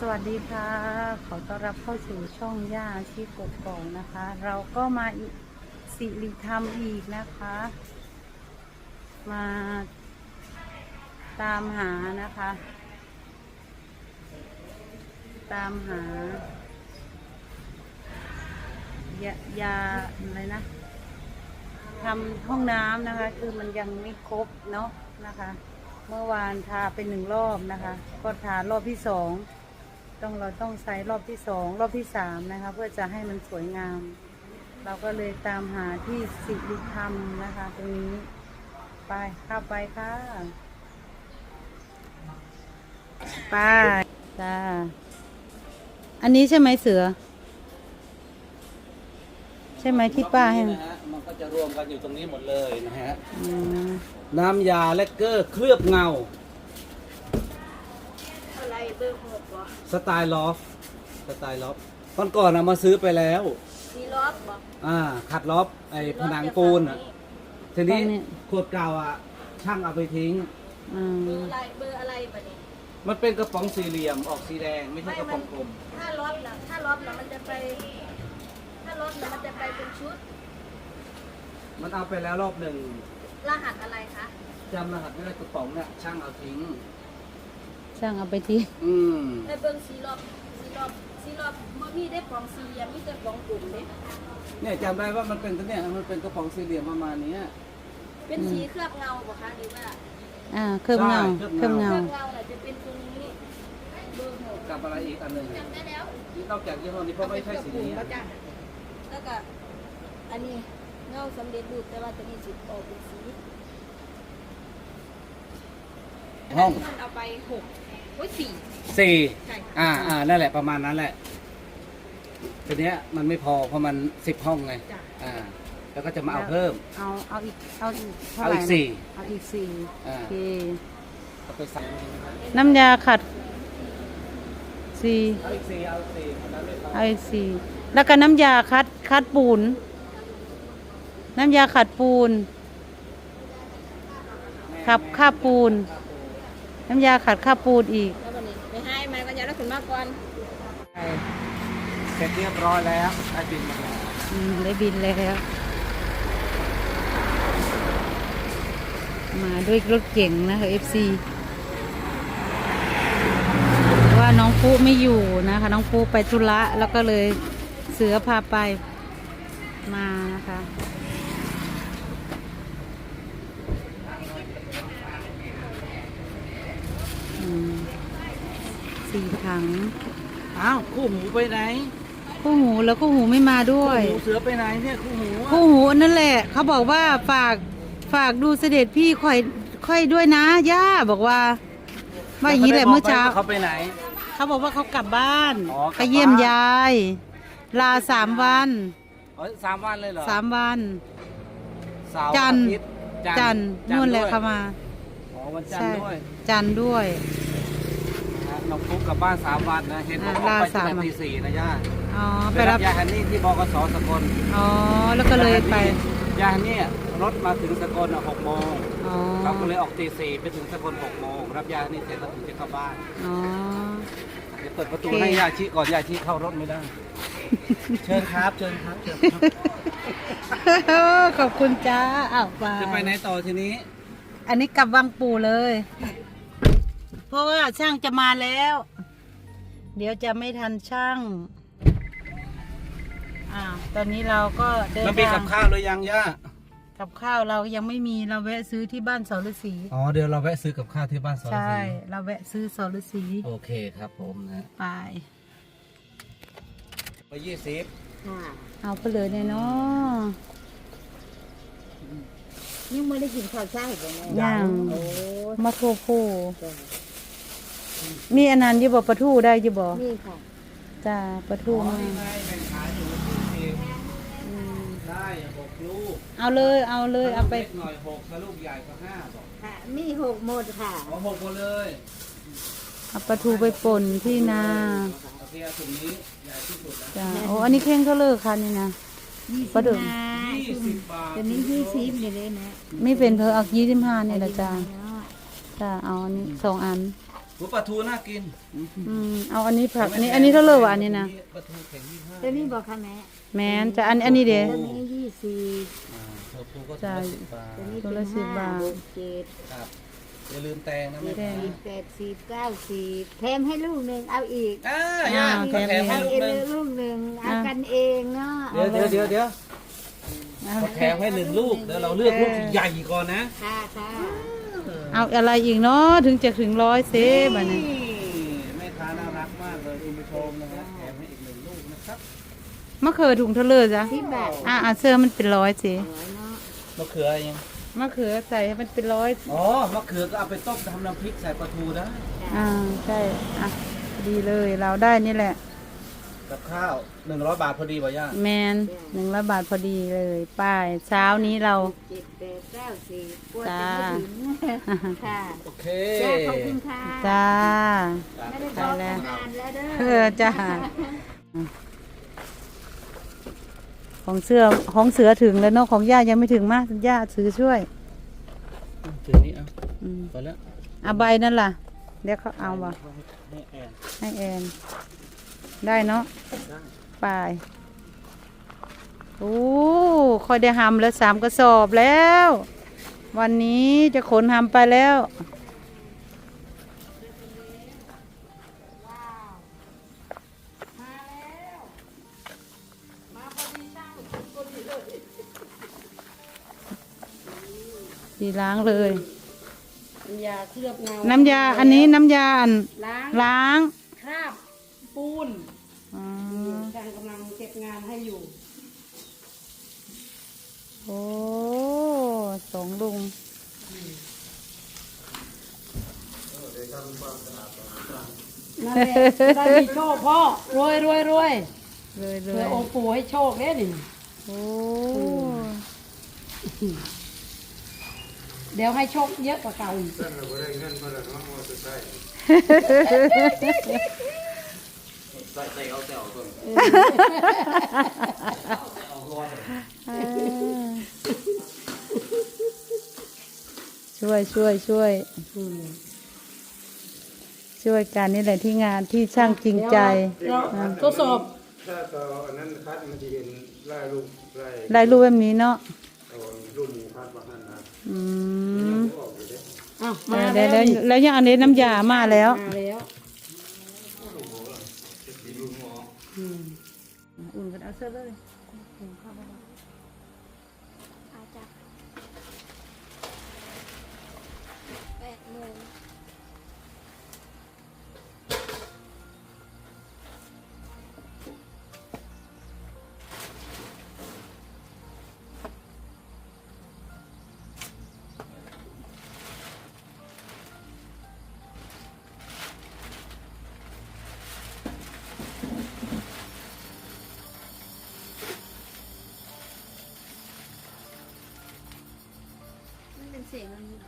สวัสดีค่ะ ขอต้อนรับเข้าสู่ช่องย่าชีพกบกองนะคะ เราก็มาสิริธรรมอีกนะคะ มาตามหานะคะ ตามหายายาอะไรนะทำห้องน้ำนะคะ คือมันยังไม่ครบเนาะนะคะ เมื่อวานทาไปหนึ่งรอบนะคะ ก็ทารอบที่สอง ต้องเราต้องใช้รอบที่สองรอบที่สามนะคะ เพื่อจะให้มันสวยงาม เราก็เลยตามหาที่สิริธรรมนะคะ ตรงนี้ไปเข้าไปค่ะไปจ้าอันนี้ใช่ไหมเสือ ใช่ไหมที่ป้าให้นะฮะมันก็จะรวมกันอยู่ตรงนี้หมดเลยนะฮะอืมน้ำยาแลกเกอร์เคลือบเงา อะไรเบอร์หกวะสไตล์ลอฟสไตล์ลอฟตอนก่อนเอามาซื้อไปแล้วซีรอบบอกอ่า ขัดลอฟไอ้ผนังปูนอะทีนี้ ขวดเก่าอะ ช่างเอาไปทิ้ง อืมเบอร์อะไรเบอร์อะไรบะนี่มันเป็นกระป๋องสี่เหลี่ยมออกสีแดงไม่ใช่กระป๋องกลมถ้ารอบนะถ้ารอบนะมันจะไป ถ้ารอบนะมันจะไปเป็นชุด มันเอาไปแล้วรอบหนึ่งรหัสอะไรคะจำรหัสไม่ได้กระป๋องเนี่ยช่างเอาทิ้ง ช่างเอาไปที่อืมในเบิ้งซีรอบซีรอบซีรอบมันมีได้ปองสี่เหลี่ยมมีแต่ปองกลุ่มเด้เนี่ยจำได้ว่ามันเป็นตัวเนี่ยมันเป็นกระป๋องสี่เหลี่ยมประมาณเนี้ย เป็นสีเคลือบเงาบอกคะหรือว่าอ่าเคลือบเงาใช่เคเคลืลืออบบเงา เงา เคลือบเงาน่ะจะเป็นตรงนี้เบอร์หกกับอะไรอีกอันหนึ่งจำได้แล้วนอกจากยี่ห้อนี้เพราะไม่ใช่สีนี้ก็จ้ะแล้วก็อันนี้เงาสำเร็จรูปแต่ว่าตัวนี้สิออกเป็นสี ห้องมันเอาไปหกโอ้ยสี่สี่ใช่อ่าอ่านั่นแหละประมาณนั้นแหละทีเนี้ยมันไม่พอเพราะมันสิบห้องไงจ้ะอ่า แล้วก็จะมาเอาเพิ่ม เอาเอาอีกเอาอีกเท่าเอาไหร่อีกนะสี่เอาอีกสี่อ่าโอเคเอาไปสั่งน้ำยาขัดสี่เอาอีกสี่เอาอีกสี่อันนั้นไม่พอเอาอีกสี่แล้วก็น้ำยาคัดคัดปูน น้ำยาขัดปูน ขับค่าปูน น้ำยาขัดค่าปูนอีกแล้ววันนี้ไปให้มากันยาแล้วขึ้นมาก่อนเสร็จเรียบร้อยแล้วได้บินมาแล้วอืมได้บินแล้วมาด้วยรถเก่งนะคะ FC ว่าน้องปุ๊ไม่อยู่นะคะ น้องปุ๊ไปธุระแล้วก็เลยเสือพาไปมานะคะ สี่ถัง อ้าวคู่หูไปไหนคู่หูแล้วคู่หูไม่มาด้วย คู่หูเสือไปไหนเนี่ยคู่หูอะคู่หูนั่นแหละ เขาบอกว่าฝากฝากดูเสด็จพี่ค่อยค่อยด้วยนะย่าบอกว่าว่าอย่างนี้แหละเมื่อเช้า เขาไปไหน เขาบอกว่าเขากลับบ้านอ๋อกลับไปเยี่ยมบ้านยาย ลาสามวันอ๋อสามวันเลยเหรอสามวัน เสาร์จันทร์ อาทิตย์จันทร์นู่นแหละด้วยเขามา อ๋อวันจันทใช่ร์ด้วย จันทร์ด้วย นะฮะน้องฟุกกลับบ้านสามวันนะ เห็นบอกอ่าว่าไปลาสามตั้งวันแต่ตีสี่นะย่าอ๋อไปไปรัรับบยาฮันนี่ที่บกสสกลอ๋อแล้วก็เลยไปยาฮันนี่รถมาถึงสกลอะหกโมงอ๋อเราก็เลยออกตีสี่ไปถึงสกลหกโมงรับยาฮันนี่เสร็จแล้วถึงจะเข้าบ้านอ๋อ เดี๋ยวเปิดประตูโอเค ให้ยาชีก่อนยาชีเข้ารถไม่ได้ เชิญครับเชิญครับเชิญครับขอบคุณจ้าอ้าวไปจะไปไหนต่อทีนี้ อันนี้กลับวังปู่เลยเพ ราะว่าช่างจะมาแล้ว เดี๋ยวจะไม่ทันช่างอ่าตอนนี้เราก็เดินแล้วมีทากังบข้าวหรือยังย่ากับข้าวเรายังไม่มีเราแวะซื้อที่บ้านสรศรีอ๋อเดี๋ยวเราแวะซื้อกับข้าวที่บ้านสอนใช่ เราแวะซื้อสรศรีโอเคครับผมนะ ไปไปยี่สิบเอาไปเลยเนี่ยเนาะยังไม่ได้กินข้าวเช้าเลยนะย่างโอ้มาโทโพ มีอันนั้นอยี่บ่ปลาทูได้อยี่บ่นี่ค่ะจ้าปลาทูอ๋อมานี่ไงแบ่งขายอยู่ยี่สิบอืมได้หกลูกเอาเลยเอาเลยเอาไปลูกล็กหน่อยหกถ้าลูกใหญ่ก็ห้าบอกค่ะ มีหกหมดค่ะอ๋อหกหมดเลยเอาปลาทูไปป่นที่นาโอเคเอาถุงนี้ใหญ่ที่สุดแล้วจ้าโอ้อันนี้เข่งก็เลิกคันนี่นะปลาดุกยี่สิบบาทตัวนี้ยี่สิบนี่เลยนะไม่เป็นเพอเอายี่สิบห้าเนี่ยละจ้าจ้าเอาอันนี้สองอัน หัวปลาทูน่ากินอืมเอาอันนี้ผักอันนี้อันนี้เท่าไหร่วะอันนี้นะปลาทูแข็งยี่ห้าตัวนี้บอกค่ะแม่แมนจะอันอันนี้เด้ตัวนี้ยี่สิบอ่าปลาทูก็ใช่สิบบาทตัวนี้ตัวเป็ละนสิบห้าบาท หกเจ็ดครับอย่าลืมแตงนะแม่แตงสิบแปดสิบเก้าสิบแถมให้ลูกหนึ่งเอาอีกอ่าย่าอ่าแถมแถมให้ลูกเอหนึ่งลูกหนึ่งเอากันเองเนาะเดี๋ยวเดี๋ยวเดี๋ยวเดี๋ยวเขาแถมให้หนึ่งลูกเดี๋ยวเราเลือกลูกที่ใหญ่ก่อนนะ ค่ะค่ะ เอาอะไรอีกเนาะถึงจะถึงร้อยเซฟอันนี้แม่ค้าน่ารักมากเลยคุณผู้ชมนะฮะแถมให้อีกหนึ่งลูกนะครับมะเขือถุงเท่าเลยจ้ะสิบบาทอะอะเสื้อมันเป็นร้อยสิสวยเนาะมะเขือยังมะเขือใส่ให้มันเป็นร้อยอ๋อมะเขือก็เอาไปต้มทำน้ำพริกใส่ปลาทูได้อ่าใช่อะดีเลยเราได้นี่แหละ กับข้าวหนึ่งร้อยบาทพอดีป่ะย่าแมนหนึ่งร้อยบาทพอดีเลยป้ายเช้านี้เรา เจ็ดแปดเก้าสิบกลัวจ้าจะไม่ถึงค่ะโอเคจ้าขอบคุณค่ะจ้า ไม่ได้บอกกันนานแล้วเด้เอออจ้า ของเสื้อของเสือถึงแล้วเนาะของย่ายังไม่ถึงมากย่าซื้อช่วยถึงนี้เอาอืมไปแล้วเอาใบนั่นล่ะ เดี๋ยวเขาเอาวะให้แอนให้แอน ได้เนาะได้ไปโอ้ค่อยได้หำแล้วสามกระสอบแล้ว วันนี้จะขนหำไปแล้วดีล้างเลย น้ำยาเคลือบเงาน้ำยาอันนี้น้ำยาอันล้าง ล้าง คราบปูน อ๋อ ช่างกำลังเก็บงานให้อยู่ โอ้สองลุง นั่นแหละได้มีโชคพ่อรวยรวยรวยเลยเลเผื่อยองค์ปู่ให้โชคเด้นี่โอ้เดี๋ยวให้โชคเยอะกว่าเก่าอีกช่วยช่วยช่วย ช่วยกันนี่แหละที่งานที่ช่างจริงใจเราทดสอบถ้าต่ออันนั้นคัดมันจะเห็นไล่ลูกไล่ได้รูปแบบนี้เนาะเอารุ่นนี้คัดว่านั่นนะอืมออกอยู่เด้อ้าวเอมาอแล้แล้ววแล้วแล้วยังอันนี้น้ำยามาแล้ว มาแล้วอุ่นกันเอาเสื้อเลย มันเป็นเสียง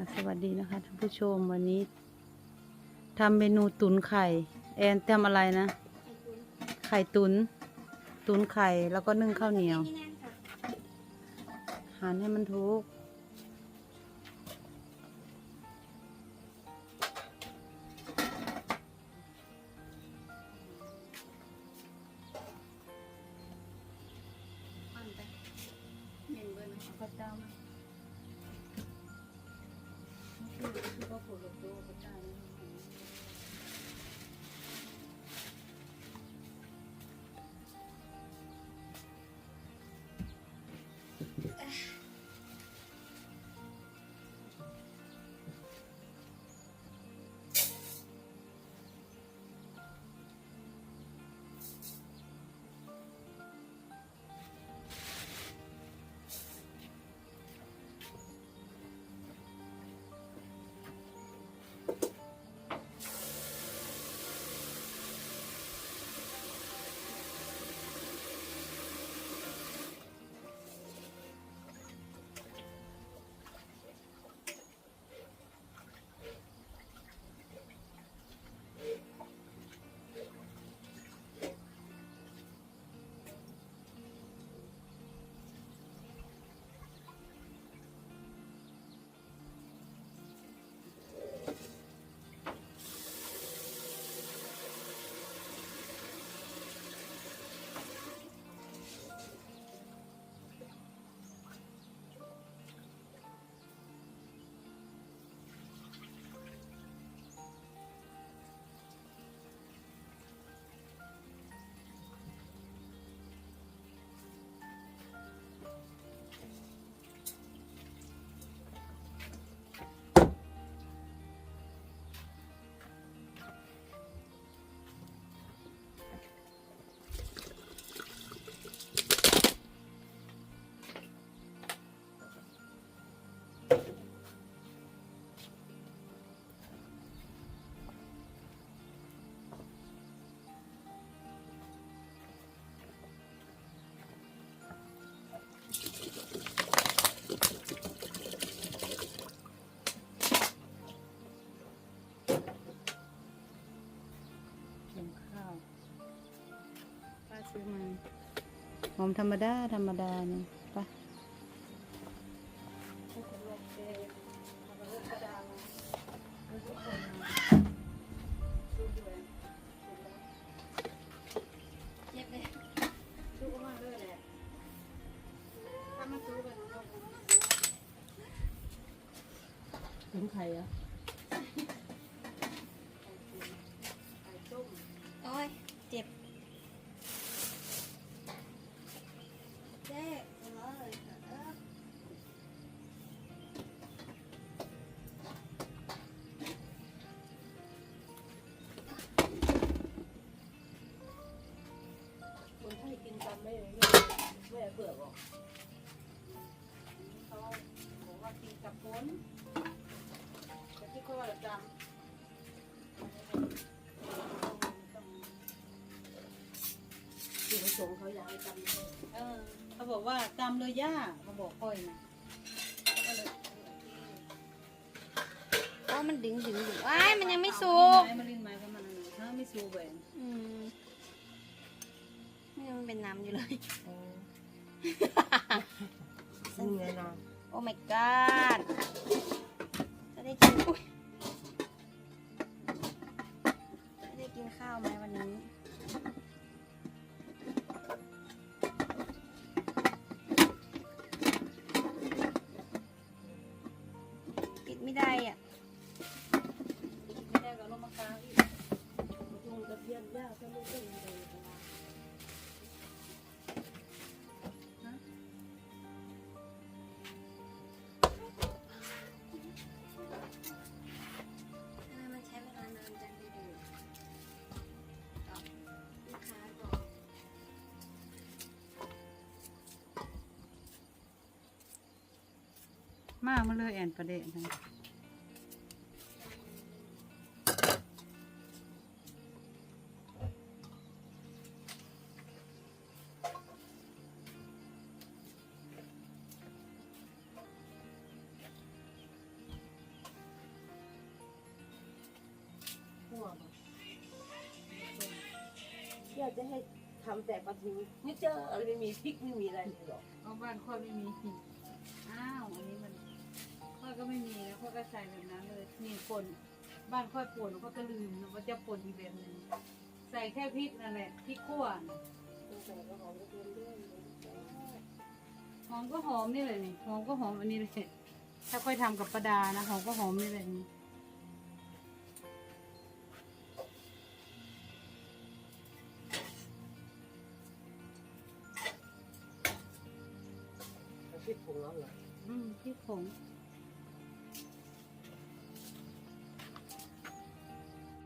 คนเข้าบอกเข้าเลยเป็นข้าวหมูค่ะสวัสดีนะคะท่านผู้ชมวันนี้ทำเมนูตุนไข่ แอนทำอะไรนะ ไข่ตุนตุนไข่แล้วก็นึ่งข้าวเหนียวหันให้มันทุกพระเจ้า ไหมคือว่า งข้าวป้าซื้อมาหอมธรรมดา ธรรมดาเนี่ย อยากให้ตำให้ำเออเขาบอกว่าจำเลยย่าเขาบอกค่อยนะก็เลยโอ้มันดึงดึงดึงว้ายมันยังไม่สุกไม้มาลินไม้ก็มันอันนั้นถ้าไม่สูแหวนอืมนี่มันเป็นน้ำอยู่เลย นี่ไงนะโอ้ my god จะได้กินอุ๊ย มากมาเลยแอนประเดะนะคั่วบ่อยากจะให้ทำแต่ปลาทูไม่เจออะไรไม่มีพริกไม่มีอะไรเลยหรอก เอาบ้านค่อยไม่มีหิน อยก็ใส่แบบนั้นเลยนี่ป่นบ้านค่อยป่นก็ก็ลืมนะว่าจะป่นอีกแบบหนึงใส่แค่พริกนั่นแหละพริกขั่วน่ะต้องใส่กระหอมกระเทียมด้วยหอมก็หอมนี่เลยนี่หอมก็หอมอันนี้เลยถ้าค่อยทำกับประดานะหอมก็หอมนี่เลยนี่พริกผงแล้วเหรออืมพริกผงพ